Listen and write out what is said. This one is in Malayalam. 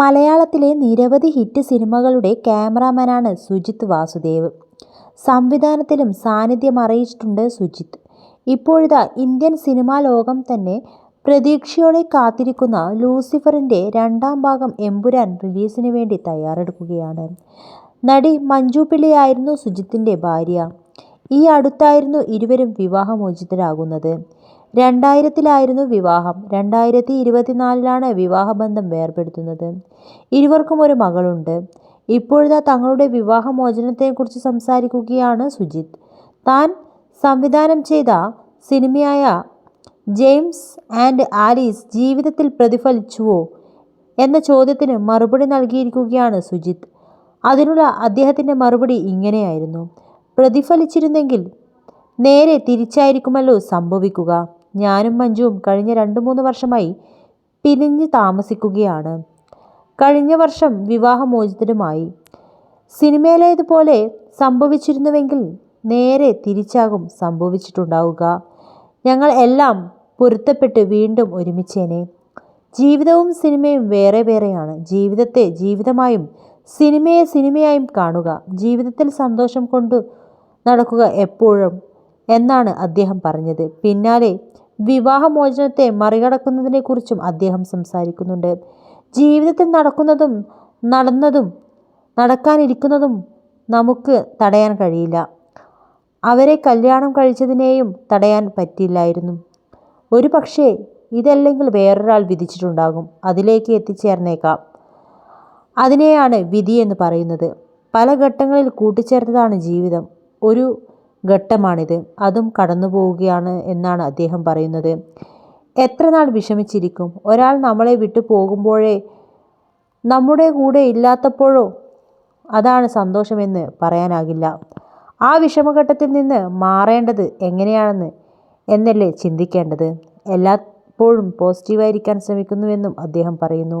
മലയാളത്തിലെ നിരവധി ഹിറ്റ് സിനിമകളുടെ ക്യാമറാമാനാണ് സുജിത് വാസുദേവ്. സംവിധാനത്തിലും സാന്നിധ്യം അറിയിച്ചിട്ടുണ്ട് സുജിത്ത്. ഇപ്പോഴിതാ ഇന്ത്യൻ സിനിമാ ലോകം തന്നെ പ്രതീക്ഷയോടെ കാത്തിരിക്കുന്ന ലൂസിഫറിന്റെ രണ്ടാം ഭാഗം എമ്പുരാൻ റിലീസിന് വേണ്ടി തയ്യാറെടുക്കുകയാണ്. നടി മഞ്ജു പിള്ളിയായിരുന്നു സുജിത്തിന്റെ ഭാര്യ. ഈ അടുത്തായിരുന്നു ഇരുവരും വിവാഹമോചിതരാകുന്നത്. രണ്ടായിരത്തിലായിരുന്നു വിവാഹം. രണ്ടായിരത്തി ഇരുപത്തിനാലിലാണ് വിവാഹബന്ധം വേർപെടുത്തുന്നത്. ഇരുവർക്കും ഒരു മകളുണ്ട്. ഇപ്പോഴിതാ തങ്ങളുടെ വിവാഹമോചനത്തെക്കുറിച്ച് സംസാരിക്കുകയാണ് സുജിത്ത്. താൻ സംവിധാനം ചെയ്ത സിനിമയായ ജെയിംസ് ആൻഡ് ആലീസ് ജീവിതത്തിൽ പ്രതിഫലിച്ചുവോ എന്ന ചോദ്യത്തിന് മറുപടി നൽകിയിരിക്കുകയാണ് സുജിത്ത്. അതിനുള്ള അദ്ദേഹത്തിന്റെ മറുപടി ഇങ്ങനെയായിരുന്നു. പ്രതിഫലിച്ചിരുന്നെങ്കിൽ നേരെ തിരിച്ചായിരിക്കുമല്ലോ സംഭവിക്കുക. ഞാനും മഞ്ജുവും കഴിഞ്ഞ രണ്ടുമൂന്ന് വർഷമായി പിരിഞ്ഞ് താമസിക്കുകയാണ്. കഴിഞ്ഞ വർഷം വിവാഹമോചിതരുമായി. സിനിമയിലേതുപോലെ സംഭവിച്ചിരുന്നുവെങ്കിൽ നേരെ തിരിച്ചാകും സംഭവിച്ചിട്ടുണ്ടാവുക. ഞങ്ങൾ എല്ലാം പൊരുത്തപ്പെട്ട് വീണ്ടും ഒരുമിച്ചേനെ. ജീവിതവും സിനിമയും വേറെ വേറെയാണ്. ജീവിതത്തെ ജീവിതമായും സിനിമയെ സിനിമയായും കാണുക. ജീവിതത്തിൽ സന്തോഷം കൊണ്ട് നടക്കുക എപ്പോഴും എന്നാണ് അദ്ദേഹം പറഞ്ഞത്. പിന്നാലെ വിവാഹമോചനത്തെ മറികടക്കുന്നതിനെക്കുറിച്ചും അദ്ദേഹം സംസാരിക്കുന്നുണ്ട്. ജീവിതത്തിൽ നടക്കുന്നതും നടന്നതും നടക്കാനിരിക്കുന്നതും നമുക്ക് തടയാൻ കഴിയില്ല. അവരെ കല്യാണം കഴിച്ചതിനെയും തടയാൻ പറ്റില്ലായിരുന്നു. ഒരുപക്ഷേ ഇതല്ലെങ്കിൽ വേറൊരാൾ വിധിച്ചിട്ടുണ്ടാകും. അതിലേക്ക് എത്തിച്ചേർന്നേക്കാം. അതിനെയാണ് വിധി എന്ന് പറയുന്നത്. പല ഘട്ടങ്ങളിൽ കൂട്ടിച്ചേർത്തതാണ് ജീവിതം. ഒരു ഘട്ടമാണിത്. അതും കടന്നു പോവുകയാണ് എന്നാണ് അദ്ദേഹം പറയുന്നത്. എത്ര നാൾ വിഷമിച്ചിരിക്കും. ഒരാൾ നമ്മളെ വിട്ടു പോകുമ്പോഴേ നമ്മുടെ കൂടെ ഇല്ലാത്തപ്പോഴോ അതാണ് സന്തോഷമെന്ന് പറയാനാകില്ല. ആ വിഷമഘട്ടത്തിൽ നിന്ന് മാറേണ്ടത് എങ്ങനെയാണെന്ന് എന്നല്ലേ ചിന്തിക്കേണ്ടത്. എല്ലായ്പ്പോഴും പോസിറ്റീവായിരിക്കാൻ ശ്രമിക്കുന്നുവെന്നും അദ്ദേഹം പറയുന്നു.